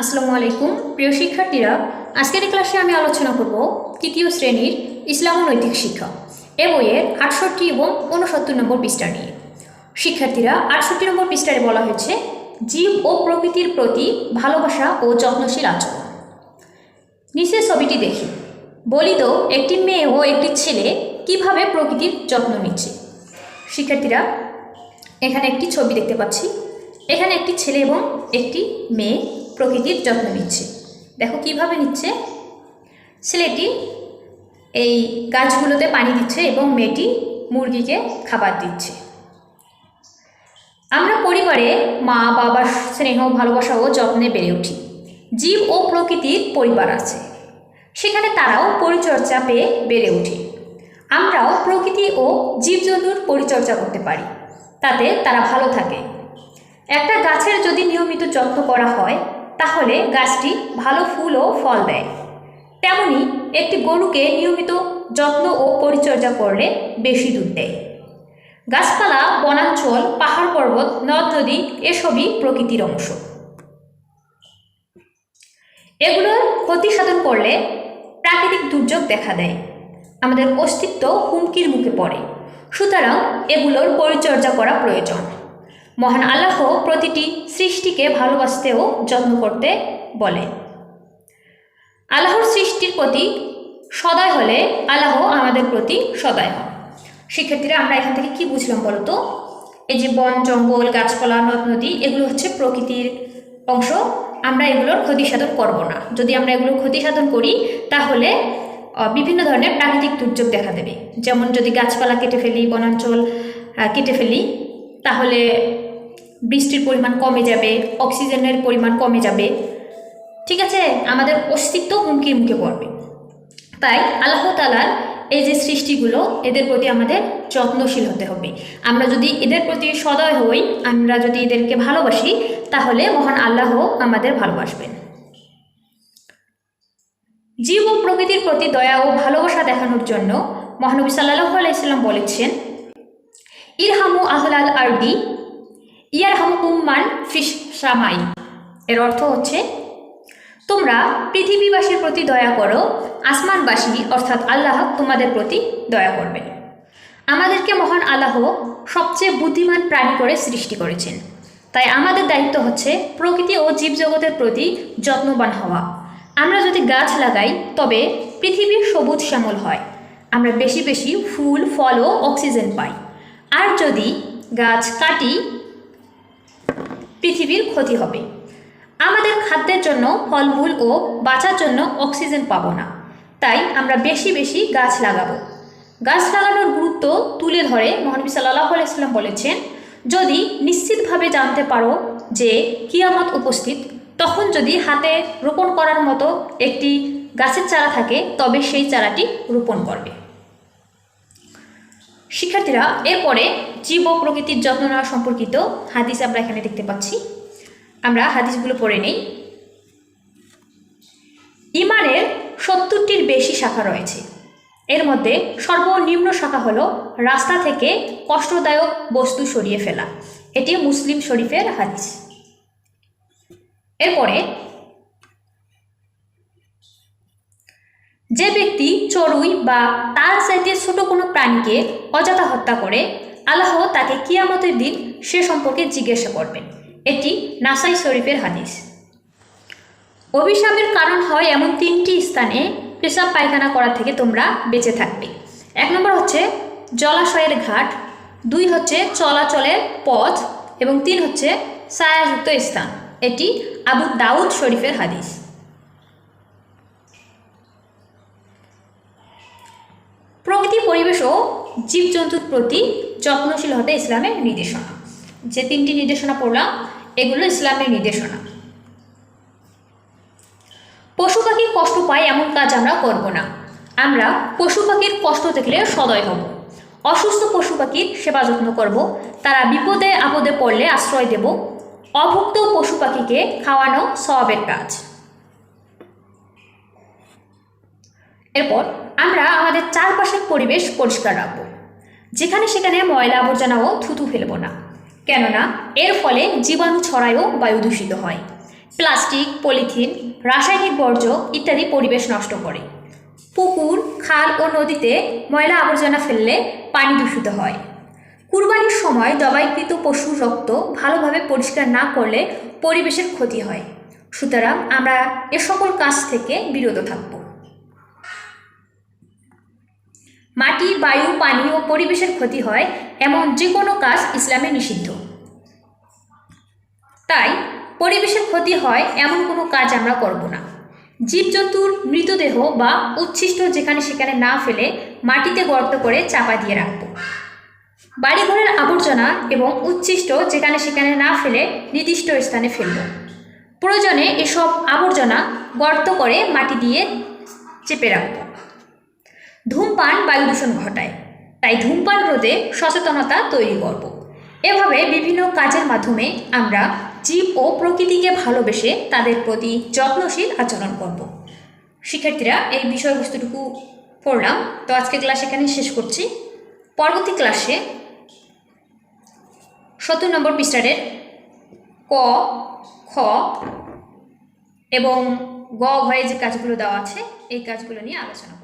আসসালামু আলাইকুম, প্রিয় শিক্ষার্থীরা। আজকের ক্লাসে আমি আলোচনা করব তৃতীয় শ্রেণির ইসলাম নৈতিক শিক্ষা এ বইয়ের আটষট্টি এবং ঊনসত্তর নম্বর পৃষ্ঠা নিয়ে। শিক্ষার্থীরা, আটষট্টি নম্বর পৃষ্ঠায় বলা হয়েছে, জীব ও প্রকৃতির প্রতি ভালোবাসা ও যত্নশীল আচরণ। নিচের ছবিটি দেখি। বলি তো একটি মেয়ে ও একটি ছেলে কীভাবে প্রকৃতির যত্ন নিচ্ছে? শিক্ষার্থীরা, এখানে একটি ছবি দেখতে পাচ্ছি। এখানে একটি ছেলে এবং একটি মেয়ে প্রকৃতির যত্ন নিচ্ছে। দেখো কীভাবে নিচ্ছে? ছেলেটি এই গাছগুলোতে পানি দিচ্ছে এবং মেয়েটি মুরগিকে খাবার দিচ্ছে। আমরা পরিবারে মা বাবার স্নেহ, ভালোবাসা ও যত্নে বেড়ে উঠি। জীব ও প্রকৃতির পরিবার আছে। সেখানে তারাও পরিচর্যা পেয়ে বেড়ে উঠে। আমরাও প্রকৃতি ও জীবজন্তুর পরিচর্যা করতে পারি। তাতে তারা ভালো থাকে। একটা গাছের যদি নিয়মিত যত্ন করা হয়, তাহলে গাছটি ভালো ফুল ও ফল দেয়। তেমনি একটি গরুকে নিয়মিত যত্ন ও পরিচর্যা করলে বেশি দুধ দেয়। গাছপালা, বনাঞ্চল, পাহাড় পর্বত, নদ, নদী এসবই প্রকৃতির অংশ। এগুলোর ক্ষতি সাধন করলে প্রাকৃতিক দুর্যোগ দেখা দেয়। আমাদের অস্তিত্ব হুমকির মুখে পড়ে। সুতরাং এগুলোর পরিচর্যা করা প্রয়োজন। মহান আল্লাহ প্রতিটি সৃষ্টিকে ভালোবাসতেও যত্ন করতে বলে। আল্লাহর সৃষ্টির প্রতি সদয় হলে আল্লাহ আমাদের প্রতি সদয় হন। শিক্ষার্থীরা আমরা এখান থেকে কি বুঝলাম বলতো? এই যে বন, জঙ্গল, গাছপালা, নদ, নদী, এগুলো হচ্ছে প্রকৃতির অংশ। আমরা এগুলোর ক্ষতি সাধন করব না। যদি আমরা এগুলোর ক্ষতি সাধন করি, তাহলে বিভিন্ন ধরনের প্রাকৃতিক দুর্যোগ দেখা দেবে। যেমন যদি গাছপালা কেটে ফেলি, বনাঞ্চল কেটে ফেলি, তাহলে বৃষ্টির পরিমাণ কমে যাবে, অক্সিজেনের পরিমাণ কমে যাবে, ঠিক আছে? আমাদের অস্তিত্ব হুমকির মুখে পড়বে। তাই আল্লাহ তালার এই যে সৃষ্টিগুলো, এদের প্রতি আমাদের যত্নশীল হতে হবে। আমরা যদি এদের প্রতি সদয় হই, আমরা যদি এদেরকে ভালোবাসি, তাহলে মহান আল্লাহ আমাদের ভালোবাসবেন। জীব ও প্রকৃতির প্রতি দয়া ও ভালোবাসা দেখানোর জন্য মহানবী সাল্লাহ আলাইসাল্লাম বলেছেন, ইরহামু আহলাল আরদি ইয়ার হামকুম্মান ফিস সামাই। এর অর্থ হচ্ছে, তোমরা পৃথিবীবাসীর প্রতি দয়া করো, আসমানবাসী অর্থাৎ আল্লাহ তোমাদের প্রতি দয়া করবেন। আমাদেরকে মহান আল্লাহ সবচেয়ে বুদ্ধিমান প্রাণী করে সৃষ্টি করেছেন। তাই আমাদের দায়িত্ব হচ্ছে প্রকৃতি ও জীবজগতের প্রতি যত্নবান হওয়া। আমরা যদি গাছ লাগাই, তবে পৃথিবী সবুজ শ্যামল হয়। আমরা বেশি বেশি ফুল, ফল ও অক্সিজেন পাই। আর যদি গাছ কাটি পৃথিবীর ক্ষতি হবে। আমাদের খাদ্যের জন্য ফলমূল ও বাঁচার জন্য অক্সিজেন পাবো না। তাই আমরা বেশি বেশি গাছ লাগাবো। গাছ লাগানোর গুরুত্ব তুলে ধরে মহানবী সাল্লাহ আলাইসাল্লাম বলেছেন, যদি নিশ্চিতভাবে জানতে পারো যে কিয়ামত উপস্থিত, তখন যদি হাতে রোপণ করার মতো একটি গাছের চারা থাকে, তবে সেই চারাটি রোপণ করবে। শিক্ষার্থীরা, এরপরে জীব প্রকৃতির যত্ন নেওয়া সম্পর্কিত হাদিস আমরা এখানে দেখতে পাচ্ছি। আমরা হাদিসগুলো পড়ে নেই। ইমানের সত্তরটির বেশি শাখা রয়েছে। এর মধ্যে সর্বনিম্ন শাখা হলো রাস্তা থেকে কষ্টদায়ক বস্তু সরিয়ে ফেলা। এটি মুসলিম শরীফের হাদিস। এরপরে যে ব্যক্তি চড়ুই বা তার চাইতে ছোট কোনো প্রাণীকে অযথা হত্যা করে, আল্লাহ তাকে কিয়ামতের দিন সে সম্পর্কে জিজ্ঞাসা করবেন। এটি নাসাই শরীফের হাদিস। অভিশাপের কারণ হয় এমন তিনটি স্থানে পেশাব পায়খানা করা থেকে তোমরা বেঁচে থাকবে। এক নম্বর হচ্ছে জলাশয়ের ঘাট, দুই হচ্ছে চলাচলের পথ এবং তিন হচ্ছে ছায়াযুক্ত স্থান। এটি আবু দাউদ শরীফের হাদিস। প্রকৃতি পরিবেশ ও জীবজন্তুর প্রতি যত্নশীল হতে ইসলামের নির্দেশনা। যে তিনটি নির্দেশনা পড়লাম, এগুলো ইসলামের নির্দেশনা। পশু পাখি কষ্ট পায় এমন কাজ আমরা করব না। আমরা পশু পাখির কষ্ট দেখলে সদয় হব। অসুস্থ পশু পাখির সেবা যত্ন করব, তারা বিপদে আপদে পড়লে আশ্রয় দেব। অভুক্ত পশু পাখিকে খাওয়ানো সবের কাজ। এরপর আমরা আমাদের চারপাশের পরিবেশ পরিষ্কার রাখব। যেখানে সেখানে ময়লা আবর্জনা ও থুতু ফেলব না। কেননা এর ফলে জীবাণু ছড়ায়ও বায়ু দূষিত হয়। প্লাস্টিক, পলিথিন, রাসায়নিক বর্জ্য ইত্যাদি পরিবেশ নষ্ট করে। পুকুর, খাল ও নদীতে ময়লা আবর্জনা ফেললে পানি দূষিত হয়। কুরবানির সময় জবাইকৃত পশুর রক্ত ভালোভাবে পরিষ্কার না করলে পরিবেশের ক্ষতি হয়। সুতরাং আমরা এ সকল কাজ থেকে বিরত থাকব। মাটি, বায়ু, পানি ও পরিবেশের ক্ষতি হয় এমন যে কোনো কাজ ইসলামে নিষিদ্ধ। তাই পরিবেশের ক্ষতি হয় এমন কোনো কাজ আমরা করব না। জীবজন্তুর মৃতদেহ বা উচ্ছিষ্ট যেখানে সেখানে না ফেলে মাটিতে গর্ত করে চাপা দিয়ে রাখব। বাড়িঘরের আবর্জনা এবং উচ্ছিষ্ট যেখানে সেখানে না ফেলে নির্দিষ্ট স্থানে ফেলব। প্রয়োজনে এসব আবর্জনা গর্ত করে মাটি দিয়ে চেপে রাখব। ধূমপান, বায়ু দূষণ ঘটায়। তাই ধূমপান রোধে সচেতনতা তৈরি করব। এভাবে বিভিন্ন কাজের মাধ্যমে আমরা জীব ও প্রকৃতিকে ভালোবেসে তাদের প্রতি যত্নশীল আচরণ করব। শিক্ষার্থীরা, এই বিষয়বস্তুটুকু পড়লাম। তো আজকে ক্লাস এখানে শেষ করছি। পরবর্তী ক্লাসে সত্তর নম্বর পৃষ্ঠারের ক, খ এবং গ ঘয়ে যে কাজগুলো দেওয়া আছে, এই কাজগুলো নিয়ে আলোচনা